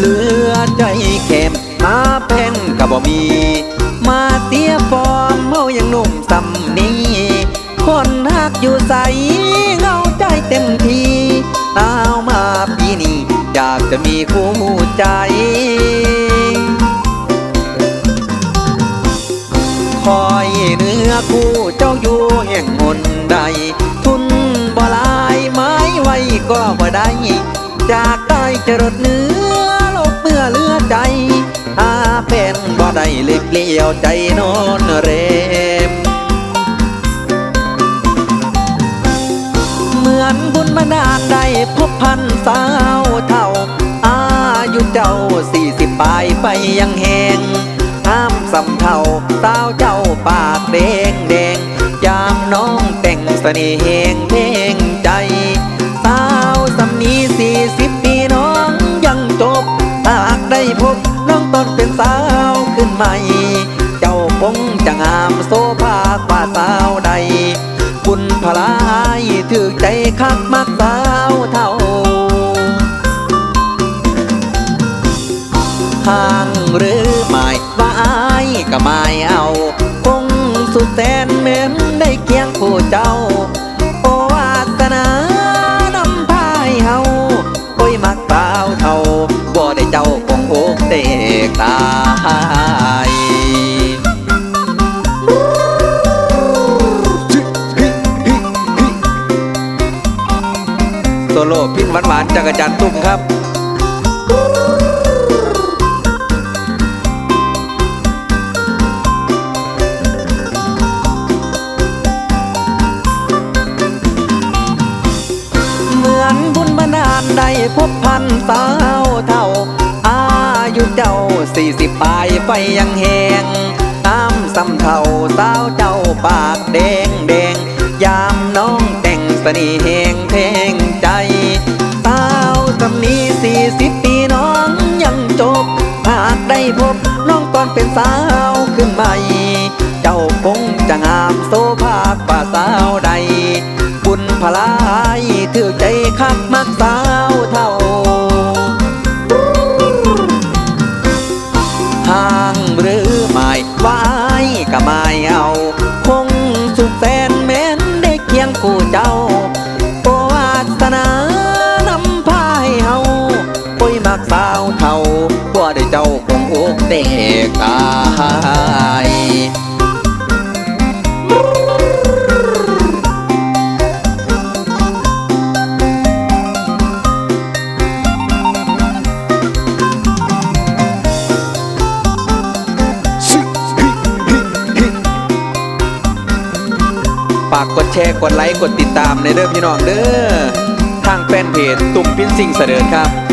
เหลือใจแข็มมาแพงก็บ่มี มาเสียฟอมเมาอย่างหนุ่มสำนี้ คนหักอยู่ใสเงาใจเต็มทีเอามาปีนี้อยากจะมีคู่ใจ คอยเนื้อคู่เจ้าอยู่แห่งหนใด ทุนบ่ลายไม้ไว้ก็บ่ได้จากใต้จะรดเนื้อ ได้เล็กเลี้ยวใจนอนเรม เหมือนบุญมานานได้พบพันสาวเท่า อายุเจ้าสี่สิบปลายไปยังแหงห้ามสำเท่าสาวเจ้าปากแดงแดงยามน้องแต่งเสน่ห์แหงเพลงใจสาวสำนีสี่สิบปีน้องยังจบหากได้พบน้องตอนเป็นสาว ขึ้นใหม่ เจ้าคงจะงามโซภากว่าสาวใด บุญพลายถือใจคักมักสาวเท่าห่างหรือไม่ว่าอายก็ไม่เอา คงสุดแสนเหมือนได้เคียงผู้เจ้า โอวาสนานำพายเฮาโอ้ยมักสาวเท่าบ่ได้เจ้าคงอกเตกตา โซโล่พินหวานๆจากอาจารย์ตุ้มครับเหมือนบุญมานานได้พบพันสาวเท่า อายุเจ้าสี่สิบปลายไปยังแหงน้ำสำเท่าสาวเจ้าปากแดงแดงยามน้อง ต่งเสนีแหงเพลงใจสาวสำนีสี่สิบปีน้องยังจบหากได้พบน้องตอนเป็นสาวขึ้นใหม่ เจ้าคงจะงามโซภาคว่าสาวใด บุญพลายถือใจคักมักสาว เตกตายฝากกดแชร์กดไลค์กดติดตามในเด้อพี่น้องเด้อทางแฟนเพจตุ่มพินสิงเสดิร์ดครับ